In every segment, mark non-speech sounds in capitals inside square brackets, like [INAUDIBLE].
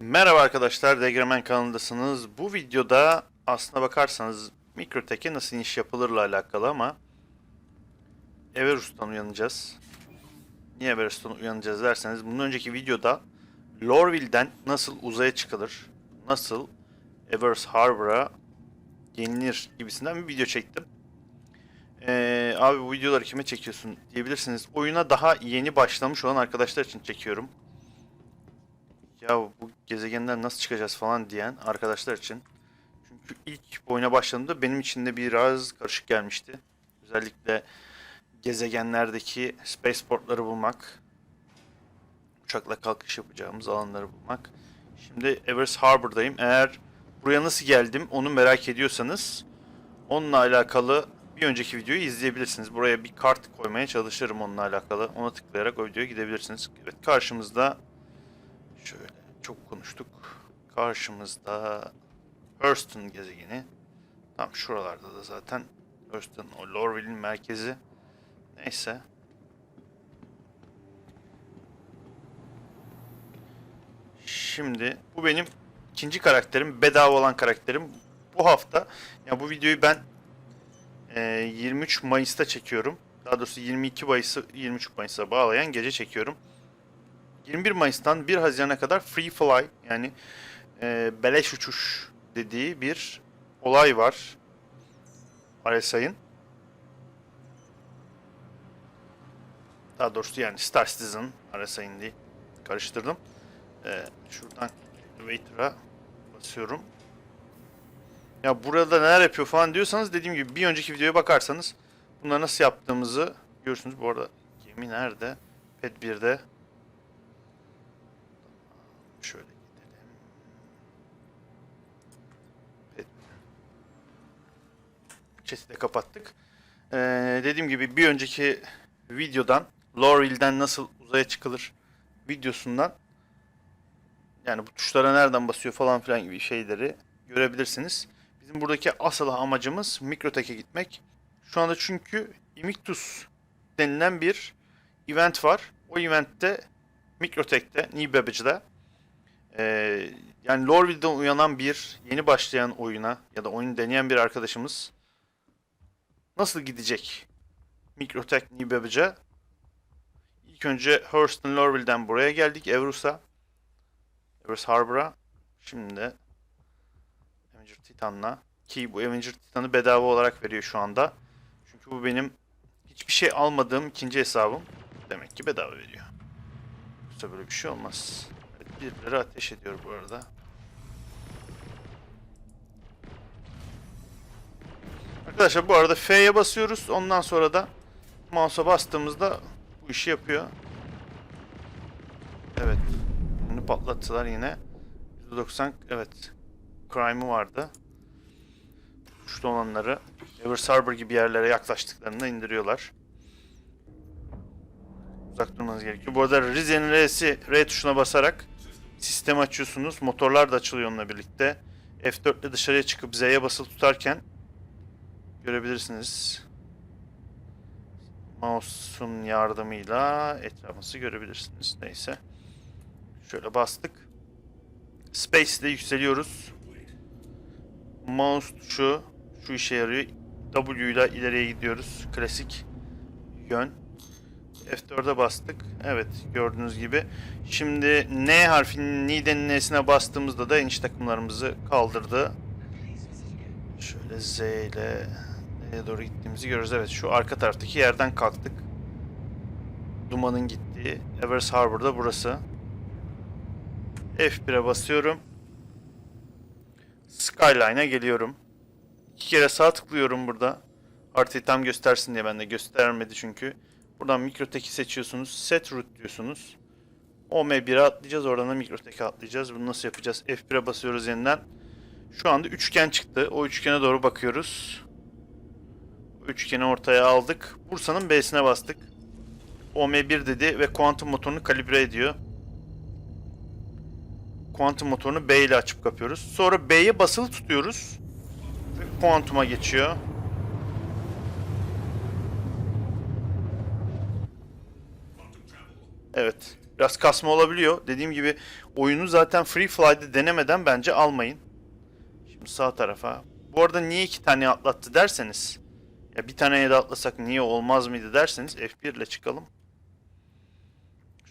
Merhaba arkadaşlar, Degremen kanalındasınız. Bu videoda aslına bakarsanız Mikrotek'e nasıl iş yapılırla alakalı ama Everust'tan uyanacağız. Niye Everust'tan uyanacağız derseniz bunun önceki videoda Lorville'den nasıl uzaya çıkılır, nasıl Everest Harbor'a gelinir gibisinden bir video çektim. Ee, abi bu videoları kime çekiyorsun diyebilirsiniz. Oyuna daha yeni başlamış olan arkadaşlar için çekiyorum ya bu gezegenden nasıl çıkacağız falan diyen arkadaşlar için. Çünkü ilk oyuna başladığımda benim için de biraz karışık gelmişti. Özellikle gezegenlerdeki spaceportları bulmak, uçakla kalkış yapacağımız alanları bulmak. Şimdi Everest Harbor'dayım. Eğer buraya nasıl geldim onu merak ediyorsanız onunla alakalı bir önceki videoyu izleyebilirsiniz. Buraya bir kart koymaya çalışırım onunla alakalı. Ona tıklayarak o videoya gidebilirsiniz. Evet karşımızda çok konuştuk. Karşımızda Hurston gezegeni. Tam şuralarda da zaten Hurston o Lorville'in merkezi. Neyse. Şimdi bu benim ikinci karakterim. Bedava olan karakterim. Bu hafta ya bu videoyu ben e, 23 Mayıs'ta çekiyorum. Daha doğrusu 22 Mayıs'ı 23 Mayıs'a bağlayan gece çekiyorum. 21 Mayıs'tan 1 Haziran'a kadar Free Fly yani e, beleş uçuş dediği bir olay var. RSI'ın. Daha doğrusu yani Star Citizen RSI'ın değil. Karıştırdım. E, şuradan Waiter'a basıyorum. Ya burada neler yapıyor falan diyorsanız dediğim gibi bir önceki videoya bakarsanız bunları nasıl yaptığımızı görürsünüz. Bu arada gemi nerede? Pet 1'de. Şöyle gidelim. Evet. Chat'i de kapattık. Ee, dediğim gibi bir önceki videodan Lorville'den nasıl uzaya çıkılır videosundan yani bu tuşlara nereden basıyor falan filan gibi şeyleri görebilirsiniz. Bizim buradaki asıl amacımız Mikrotek'e gitmek. Şu anda çünkü Invictus denilen bir event var. O eventte Mikrotek'te, Babbage'da ee, yani Lorville'den uyanan bir yeni başlayan oyuna ya da oyun deneyen bir arkadaşımız nasıl gidecek Mikrotek New Babbage'a? İlk önce Hurston Lorville'den buraya geldik Everus'a. Everus Harbor'a. Şimdi de Avenger Titan'la ki bu Avenger Titan'ı bedava olarak veriyor şu anda. Çünkü bu benim hiçbir şey almadığım ikinci hesabım. Demek ki bedava veriyor. Yoksa böyle bir şey olmaz. Evet, birileri ateş ediyor bu arada. Arkadaşlar bu arada F'ye basıyoruz. Ondan sonra da mouse'a bastığımızda bu işi yapıyor. Evet. Bunu patlattılar yine. %90 evet. Crime'ı vardı. Suçlu olanları Everest Harbor gibi yerlere yaklaştıklarında indiriyorlar. Uzak durmanız gerekiyor. Bu arada Rize'nin R'si R tuşuna basarak sistemi açıyorsunuz. Motorlar da açılıyor onunla birlikte. F4 ile dışarıya çıkıp Z'ye basılı tutarken görebilirsiniz. Mouse'un yardımıyla etrafınızı görebilirsiniz. Neyse. Şöyle bastık. Space ile yükseliyoruz. Mouse tuşu şu işe yarıyor. W ile ileriye gidiyoruz. Klasik yön. F4'e bastık. Evet gördüğünüz gibi. Şimdi N harfinin Ni'den N'sine bastığımızda da iniş takımlarımızı kaldırdı. Şöyle Z ile N'ye doğru gittiğimizi görürüz. Evet şu arka taraftaki yerden kalktık. Dumanın gittiği Everest Harbor'da burası. F1'e basıyorum. Skyline'a geliyorum. İki kere sağ tıklıyorum burada. Haritayı tam göstersin diye ben de göstermedi çünkü. Buradan Mikrotek'i seçiyorsunuz. Set route diyorsunuz. OM1'e atlayacağız. Oradan da Mikrotek'e atlayacağız. Bunu nasıl yapacağız? F1'e basıyoruz yeniden. Şu anda üçgen çıktı. O üçgene doğru bakıyoruz. Üçgeni ortaya aldık. Bursa'nın B'sine bastık. OM1 dedi ve kuantum motorunu kalibre ediyor. Kuantum motorunu B ile açıp kapıyoruz. Sonra B'ye basılı tutuyoruz. Ve kuantuma geçiyor. Evet. Biraz kasma olabiliyor. Dediğim gibi oyunu zaten Free Fly'de denemeden bence almayın. Şimdi sağ tarafa. Bu arada niye iki tane atlattı derseniz. Ya bir taneye de atlasak niye olmaz mıydı derseniz F1 ile çıkalım.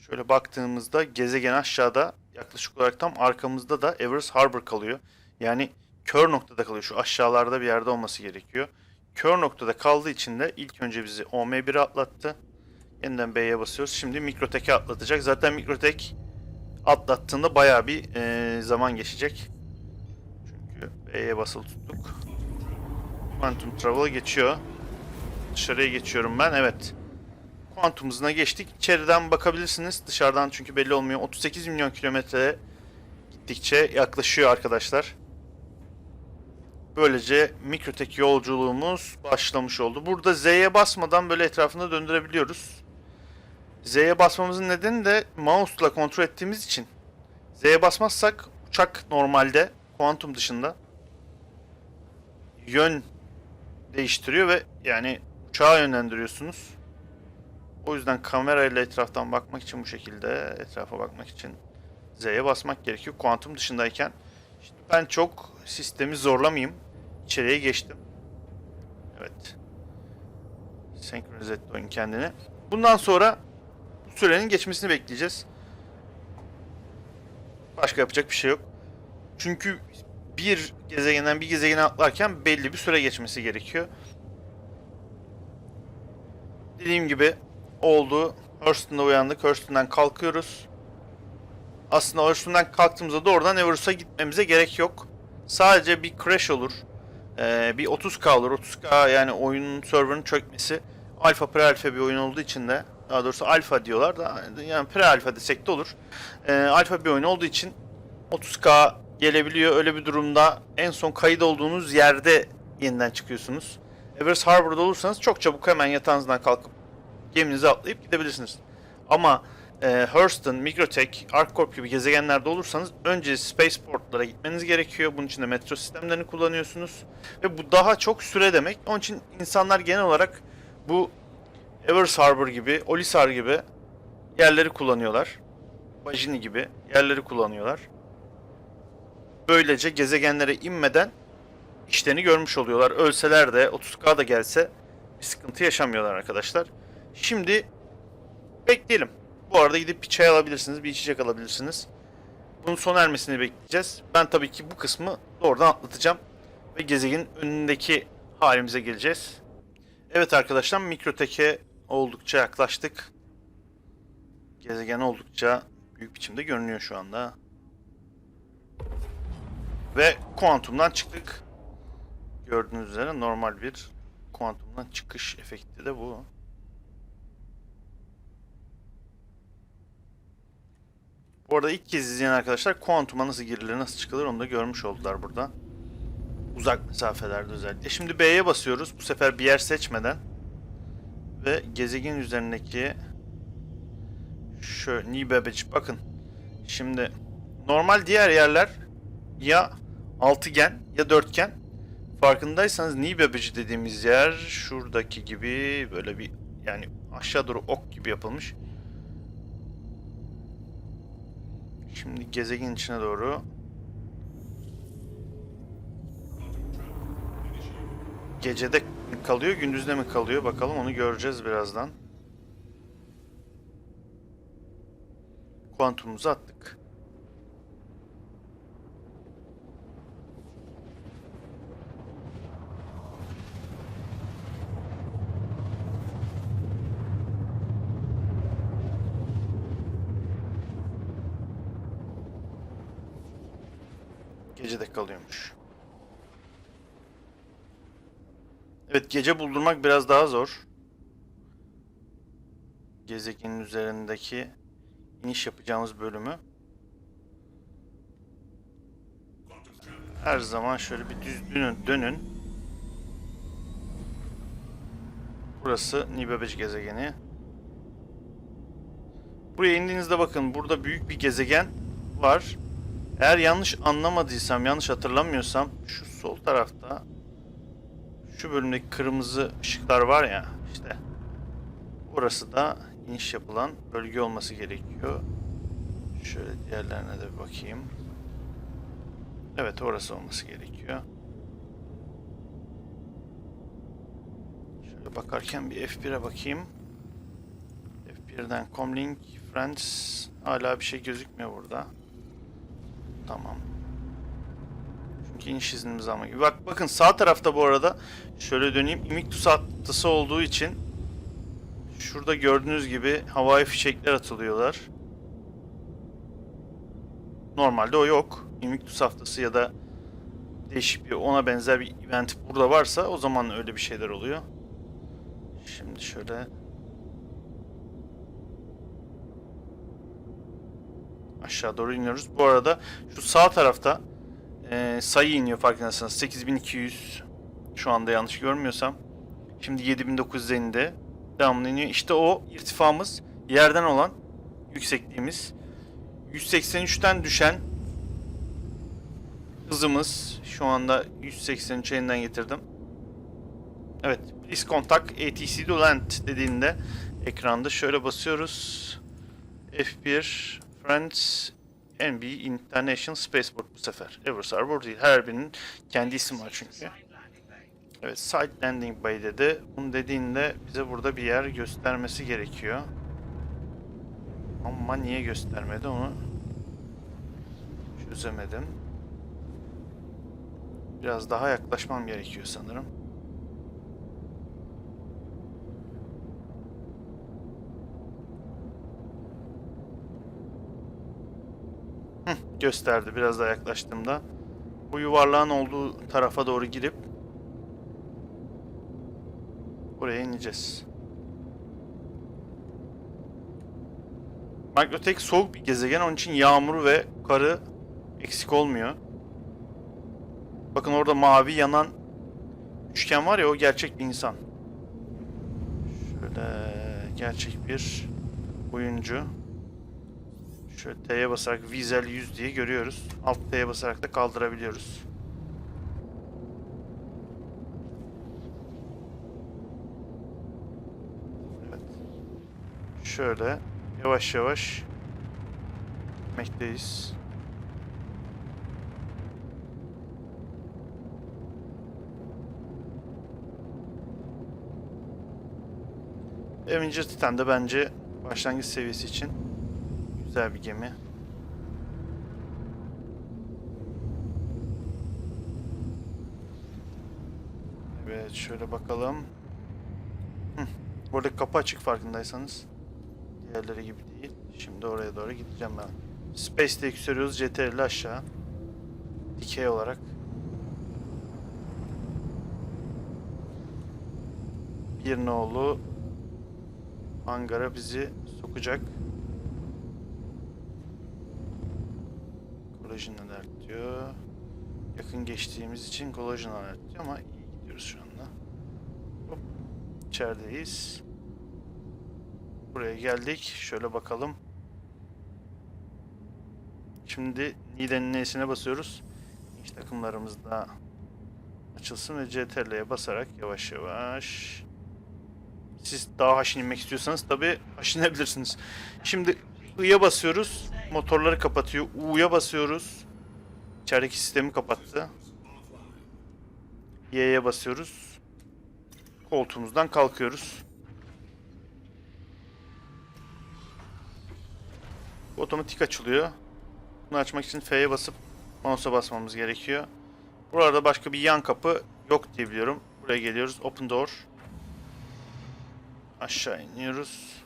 Şöyle baktığımızda gezegen aşağıda yaklaşık olarak tam arkamızda da Everest Harbor kalıyor. Yani kör noktada kalıyor. Şu aşağılarda bir yerde olması gerekiyor. Kör noktada kaldığı için de ilk önce bizi OM1'e atlattı. Yeniden B'ye basıyoruz. Şimdi Mikrotek'e atlatacak. Zaten Mikrotek atlattığında bayağı bir eee, zaman geçecek. Çünkü B'ye basılı tuttuk. Quantum Travel'a geçiyor. Dışarıya geçiyorum ben. Evet. Quantum hızına geçtik. İçeriden bakabilirsiniz. Dışarıdan çünkü belli olmuyor. 38 milyon kilometre gittikçe yaklaşıyor arkadaşlar. Böylece mikrotek yolculuğumuz başlamış oldu. Burada Z'ye basmadan böyle etrafında döndürebiliyoruz. Z'ye basmamızın nedeni de mouse'la kontrol ettiğimiz için. Z'ye basmazsak uçak normalde kuantum dışında yön değiştiriyor ve yani uçağa yönlendiriyorsunuz. O yüzden kamerayla etraftan bakmak için bu şekilde etrafa bakmak için Z'ye basmak gerekiyor kuantum dışındayken. Şimdi ben çok sistemi zorlamayayım. İçeriye geçtim. Evet. Senkronize etti oyun kendini. Bundan sonra bu sürenin geçmesini bekleyeceğiz. Başka yapacak bir şey yok. Çünkü bir gezegenden bir gezegene atlarken belli bir süre geçmesi gerekiyor. Dediğim gibi oldu. Hurston'da uyandık. Hurston'dan kalkıyoruz. Aslında Hurston'dan kalktığımızda doğrudan Everest'a gitmemize gerek yok. Sadece bir crash olur. Ee, bir 30k olur. 30k yani oyunun server'ın çökmesi. Alfa pre-alfa bir oyun olduğu için de daha doğrusu alfa diyorlar da yani pre-alfa desek de olur. Ee, alfa bir oyun olduğu için 30k gelebiliyor. Öyle bir durumda en son kayıt olduğunuz yerde yeniden çıkıyorsunuz. Everest Harbor'da olursanız çok çabuk hemen yatağınızdan kalkıp geminize atlayıp gidebilirsiniz. Ama e, Hurston, Mikrotek, ArcCorp gibi gezegenlerde olursanız önce spaceportlara gitmeniz gerekiyor. Bunun için de metro sistemlerini kullanıyorsunuz. Ve bu daha çok süre demek. Onun için insanlar genel olarak bu Everest Harbor gibi, Olisar gibi yerleri kullanıyorlar. Bajini gibi yerleri kullanıyorlar. Böylece gezegenlere inmeden işlerini görmüş oluyorlar. Ölseler de 30k da gelse bir sıkıntı yaşamıyorlar arkadaşlar. Şimdi bekleyelim. Bu arada gidip bir çay alabilirsiniz, bir içecek alabilirsiniz. Bunun son ermesini bekleyeceğiz. Ben tabii ki bu kısmı doğrudan atlatacağım. Ve gezegenin önündeki halimize geleceğiz. Evet arkadaşlar Mikrotek'e oldukça yaklaştık. Gezegen oldukça büyük biçimde görünüyor şu anda. Ve kuantumdan çıktık. Gördüğünüz üzere normal bir kuantumdan çıkış efekti de bu. Bu arada ilk kez izleyen arkadaşlar kuantuma nasıl girilir, nasıl çıkılır onu da görmüş oldular burada. Uzak mesafelerde özellikle. Şimdi B'ye basıyoruz. Bu sefer bir yer seçmeden. Ve gezegen üzerindeki şu Nibebeci bakın. Şimdi normal diğer yerler ya altıgen ya dörtgen. Farkındaysanız Nibebeci dediğimiz yer şuradaki gibi böyle bir yani aşağı doğru ok gibi yapılmış. Şimdi gezegen içine doğru. Gecede kalıyor, gündüzde mi kalıyor? Bakalım onu göreceğiz birazdan. Kuantumumuzu attık. Gecede kalıyormuş. Evet gece buldurmak biraz daha zor. Gezegenin üzerindeki iniş yapacağımız bölümü. Her zaman şöyle bir düz dönün. dönün. Burası Nibebeci gezegeni. Buraya indiğinizde bakın burada büyük bir gezegen var. Eğer yanlış anlamadıysam, yanlış hatırlamıyorsam şu sol tarafta şu bölümdeki kırmızı ışıklar var ya işte. Burası da iniş yapılan bölge olması gerekiyor. Şöyle diğerlerine de bir bakayım. Evet orası olması gerekiyor. Şöyle bakarken bir F1'e bakayım. F1'den Comlink Friends hala bir şey gözükmüyor burada. Tamam. Çünkü iniş iznimiz gibi. Bak bakın sağ tarafta bu arada şöyle döneyim. Invictus atlısı olduğu için şurada gördüğünüz gibi havai fişekler atılıyorlar. Normalde o yok. Invictus haftası ya da değişik bir ona benzer bir event burada varsa o zaman öyle bir şeyler oluyor. Şimdi şöyle aşağı doğru iniyoruz. Bu arada şu sağ tarafta e, sayı iniyor farkındaysanız. 8200 şu anda yanlış görmüyorsam. Şimdi 7900'e indi. Devamlı iniyor. İşte o irtifamız yerden olan yüksekliğimiz. 183'ten düşen hızımız şu anda 183 elinden getirdim. Evet, please contact ATC to land dediğinde ekranda şöyle basıyoruz. F1 Friends NB International Spaceport bu sefer. Eversarbor değil. Her birinin kendi ismi var çünkü. Evet, Side Landing Bay dedi. Bunu dediğinde bize burada bir yer göstermesi gerekiyor. Ama niye göstermedi onu çözemedim. Biraz daha yaklaşmam gerekiyor sanırım. Hıh, gösterdi biraz daha yaklaştığımda. Bu yuvarlağın olduğu tarafa doğru girip buraya ineceğiz. Magnotek soğuk bir gezegen onun için yağmuru ve karı eksik olmuyor. Bakın orada mavi yanan üçgen var ya o gerçek bir insan. Şöyle gerçek bir oyuncu. Şöyle T'ye basarak Vizel 100 diye görüyoruz. Alt T'ye basarak da kaldırabiliyoruz. Evet. Şöyle yavaş yavaş gitmekteyiz. Avenger Titan da bence başlangıç seviyesi için güzel bir gemi. Evet şöyle bakalım. Hı, Burada kapı açık farkındaysanız. Diğerleri gibi değil. Şimdi oraya doğru gideceğim ben. Space'de yükseliyoruz. CTRL aşağı. Dikey olarak. Bir nolu hangara bizi sokacak. Yakın geçtiğimiz için kolajin alert diyor ama iyi gidiyoruz şu anda. Hop. İçerideyiz. Buraya geldik. Şöyle bakalım. Şimdi Nide'nin N'sine basıyoruz. İş takımlarımız da açılsın ve CTRL'ye basarak yavaş yavaş siz daha haşin inmek istiyorsanız tabi haşinebilirsiniz. Şimdi I'ya basıyoruz. Motorları kapatıyor. U'ya basıyoruz. İçerideki sistemi kapattı. Y'ye basıyoruz. Koltuğumuzdan kalkıyoruz. Bu otomatik açılıyor. Bunu açmak için F'ye basıp mouse'a basmamız gerekiyor. Burada başka bir yan kapı yok diye biliyorum. Buraya geliyoruz. Open door. Aşağı iniyoruz.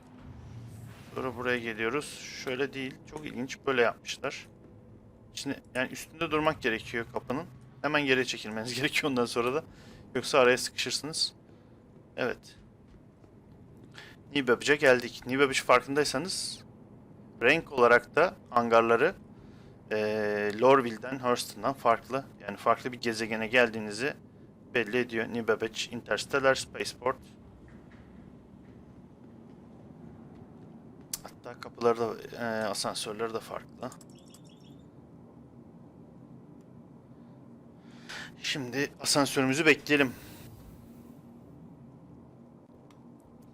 Sonra buraya geliyoruz. Şöyle değil. Çok ilginç. Böyle yapmışlar. Şimdi yani üstünde durmak gerekiyor kapının. Hemen geri çekilmeniz [LAUGHS] gerekiyor ondan sonra da. Yoksa araya sıkışırsınız. Evet. Nibebiç'e geldik. Nibebiç farkındaysanız renk olarak da hangarları eee Lorville'den, Hurston'dan farklı. Yani farklı bir gezegene geldiğinizi belli ediyor. Nibebiç Interstellar Spaceport. Hatta kapıları da, eee, asansörleri de farklı. Şimdi asansörümüzü bekleyelim.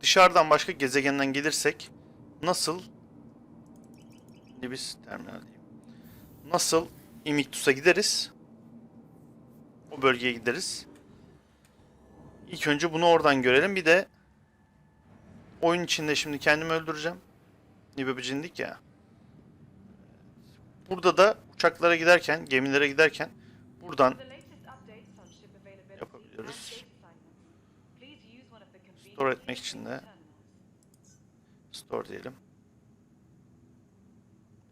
Dışarıdan başka gezegenden gelirsek nasıl Şimdi biz terminal diyeyim. Nasıl Invictus'a gideriz? O bölgeye gideriz. İlk önce bunu oradan görelim. Bir de oyun içinde şimdi kendimi öldüreceğim. Nibebici'ndik ya. Burada da uçaklara giderken, gemilere giderken buradan yapabiliyoruz. Store etmek için de store diyelim.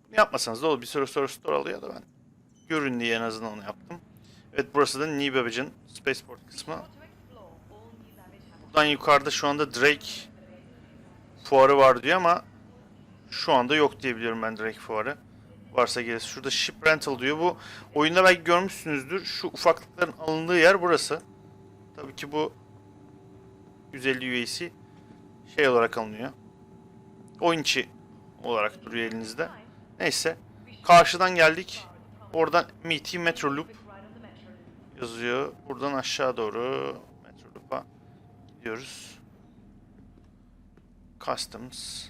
Bunu yapmasanız da olur. Bir süre sonra store alıyor da ben görün diye en azından onu yaptım. Evet burası da New Babbage'in Spaceport kısmı. Buradan yukarıda şu anda Drake fuarı var diyor ama şu anda yok diye biliyorum ben Drake fuarı. Varsa gelirse. Şurada Ship Rental diyor. Bu oyunda belki görmüşsünüzdür. Şu ufaklıkların alındığı yer burası. Tabii ki bu 150 UAC şey olarak alınıyor. Oyun içi olarak duruyor elinizde. Neyse. Karşıdan geldik. Oradan MT Metro Loop yazıyor. Buradan aşağı doğru Metro Loop'a gidiyoruz. Customs.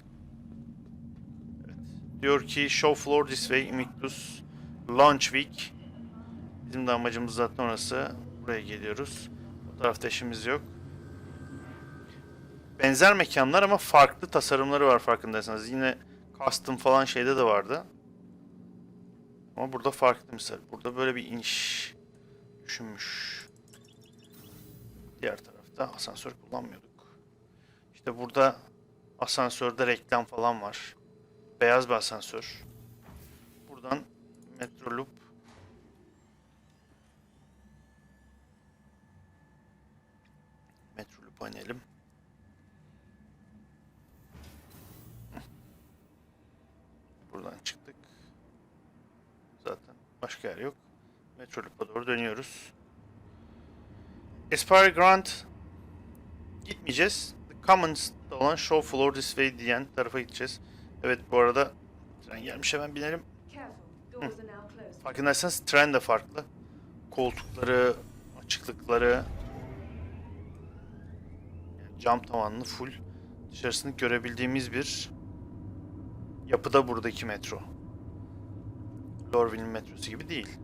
Evet. Diyor ki Show Floor This Way Invictus Launch Week. Bizim de amacımız zaten orası. Buraya geliyoruz. Tarafta işimiz yok. Benzer mekanlar ama farklı tasarımları var farkındaysanız. Yine custom falan şeyde de vardı. Ama burada farklı misal. Burada böyle bir iniş düşünmüş. Diğer tarafta asansör kullanmıyorduk. İşte burada asansörde reklam falan var. Beyaz bir asansör. Buradan Metro İnelim. Buradan çıktık. Zaten başka yer yok. Metro Loop'a doğru dönüyoruz. Aspire Grand gitmeyeceğiz. The Commons'ta olan Show Floor This Way diyen tarafa gideceğiz. Evet bu arada tren gelmiş hemen binelim. Farkındaysanız tren de farklı. Koltukları, açıklıkları, cam tavanlı full dışarısını görebildiğimiz bir yapıda buradaki metro. Lorville'in metrosu gibi değil.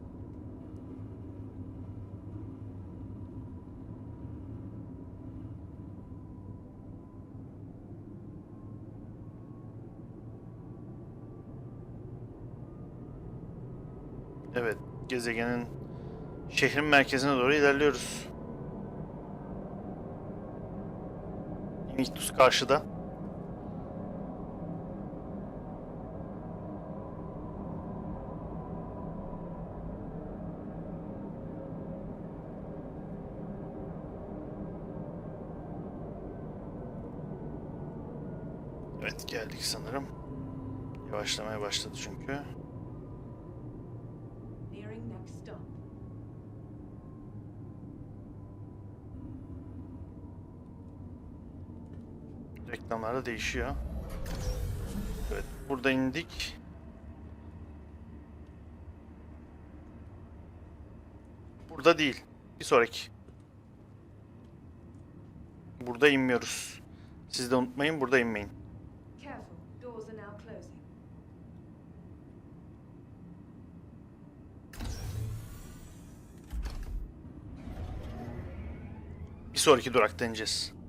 Evet, gezegenin şehrin merkezine doğru ilerliyoruz. Invictus karşıda. Evet geldik sanırım. Yavaşlamaya başladı çünkü. Reklamlarda değişiyor. Evet burada indik. Burada değil. Bir sonraki. Burada inmiyoruz. Siz de unutmayın burada inmeyin. Bir sonraki durakta ineceğiz.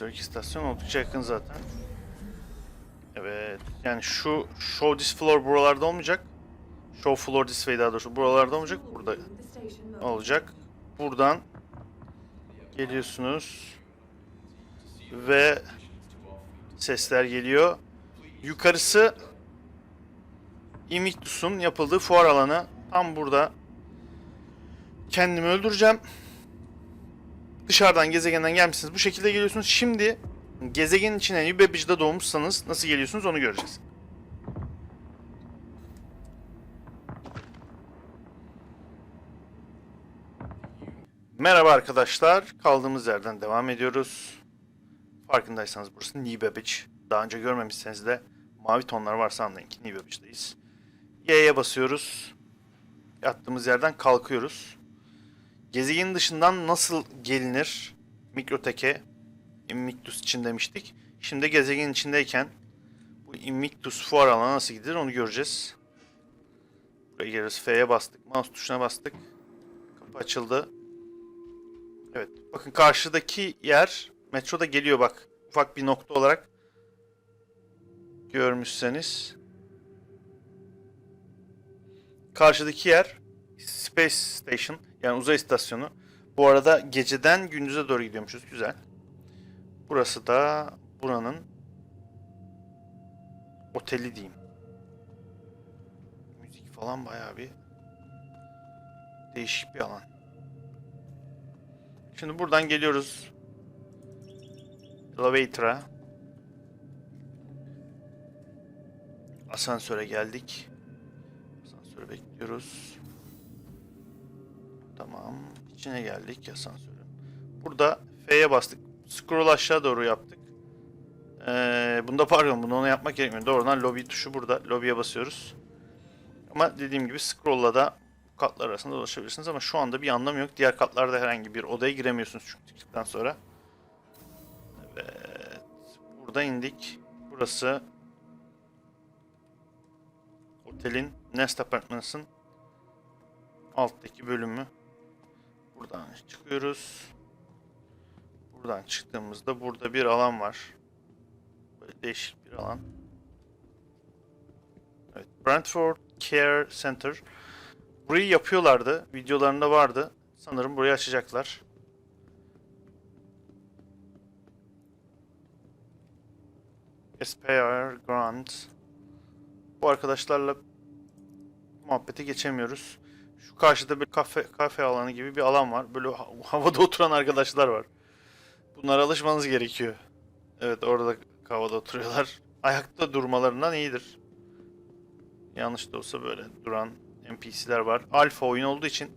Sonraki istasyon oldukça yakın zaten. Evet. Yani şu show this floor buralarda olmayacak. Show floor this way daha doğrusu buralarda olmayacak. Burada olacak. Buradan geliyorsunuz ve sesler geliyor. Yukarısı Invictus'un yapıldığı fuar alanı. Tam burada kendimi öldüreceğim. Dışarıdan gezegenden gelmişsiniz. Bu şekilde geliyorsunuz. Şimdi gezegenin içine New Babbage'da doğmuşsanız nasıl geliyorsunuz onu göreceğiz. Merhaba arkadaşlar. Kaldığımız yerden devam ediyoruz. Farkındaysanız burası New Babbage. Daha önce görmemişseniz de mavi tonlar varsa anlayın ki New Babbage'deyiz. Y'ye basıyoruz. Yattığımız yerden kalkıyoruz. Gezegenin dışından nasıl gelinir? Mikroteke, Invictus için demiştik. Şimdi gezegenin içindeyken bu Invictus fuar alanına nasıl gidilir onu göreceğiz. Buraya geliriz. F'ye bastık. Mouse tuşuna bastık. Kapı açıldı. Evet. Bakın karşıdaki yer metroda geliyor bak. Ufak bir nokta olarak görmüşseniz. Karşıdaki yer Space Station yani uzay istasyonu. Bu arada geceden gündüze doğru gidiyormuşuz. Güzel. Burası da buranın oteli diyeyim. Müzik falan bayağı bir değişik bir alan. Şimdi buradan geliyoruz. Elevator'a. Asansöre geldik. Asansörü bekliyoruz. Tamam. İçine geldik asansörün. Burada F'ye bastık. Scroll aşağı doğru yaptık. Ee, bunda pardon bunu ona yapmak gerekmiyor. Doğrudan lobby tuşu burada. Lobby'ye basıyoruz. Ama dediğim gibi scroll'la da katlar arasında dolaşabilirsiniz ama şu anda bir anlamı yok. Diğer katlarda herhangi bir odaya giremiyorsunuz çünkü çıktıktan sonra. Evet. Burada indik. Burası otelin Nest Apartments'ın alttaki bölümü. Buradan çıkıyoruz. Buradan çıktığımızda burada bir alan var. Böyle değişik bir alan. Evet, Brentford Care Center. Burayı yapıyorlardı. Videolarında vardı. Sanırım burayı açacaklar. Aspire Grant. Bu arkadaşlarla muhabbete geçemiyoruz. Şu karşıda bir kafe kafe alanı gibi bir alan var. Böyle ha- havada oturan arkadaşlar var. Bunlara alışmanız gerekiyor. Evet orada havada oturuyorlar. [LAUGHS] Ayakta durmalarından iyidir. Yanlış da olsa böyle duran NPC'ler var. Alfa oyun olduğu için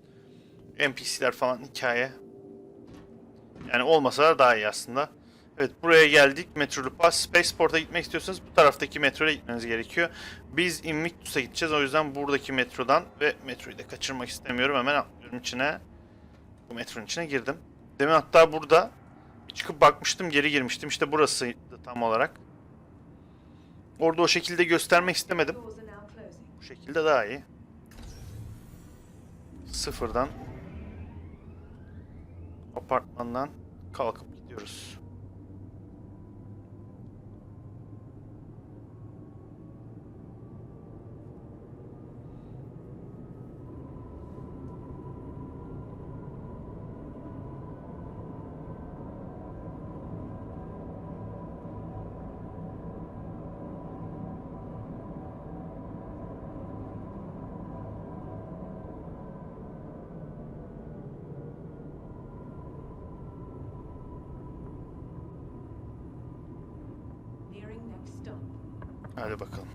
NPC'ler falan hikaye. Yani olmasa daha iyi aslında. Evet buraya geldik. Metrolu Pass. Spaceport'a gitmek istiyorsanız bu taraftaki metroya gitmeniz gerekiyor. Biz Invictus'a gideceğiz. O yüzden buradaki metrodan ve metroyu da kaçırmak istemiyorum. Hemen atlıyorum içine. Bu metronun içine girdim. Demin hatta burada çıkıp bakmıştım geri girmiştim. İşte burasıydı tam olarak. Orada o şekilde göstermek istemedim. Bu şekilde daha iyi. Sıfırdan apartmandan kalkıp gidiyoruz. Hadi bakalım.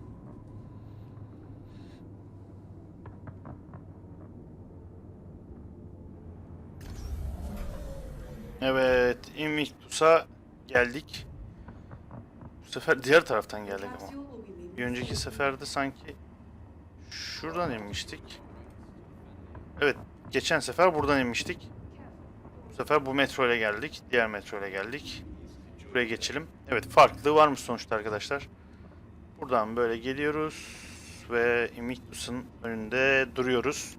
Evet, Invictus'a geldik. Bu sefer diğer taraftan geldik ama. Bir önceki seferde sanki şuradan inmiştik. Evet, geçen sefer buradan inmiştik. Bu sefer bu metro ile geldik. Diğer metro ile geldik. Buraya geçelim. Evet, farklılığı varmış sonuçta arkadaşlar. Buradan böyle geliyoruz ve Invictus'un önünde duruyoruz.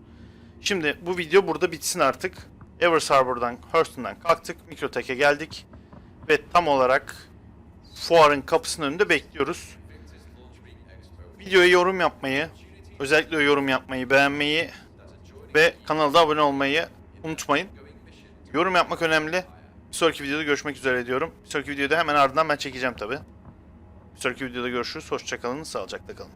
Şimdi bu video burada bitsin artık. Evers Harbor'dan, Hurston'dan kalktık. Mikrotek'e geldik. Ve tam olarak fuarın kapısının önünde bekliyoruz. Videoya yorum yapmayı, özellikle yorum yapmayı, beğenmeyi ve kanalda abone olmayı unutmayın. Yorum yapmak önemli. Bir sonraki videoda görüşmek üzere diyorum. Bir sonraki videoda hemen ardından ben çekeceğim tabi. Bir sonraki videoda görüşürüz. Hoşçakalın, sağlıcakla kalın.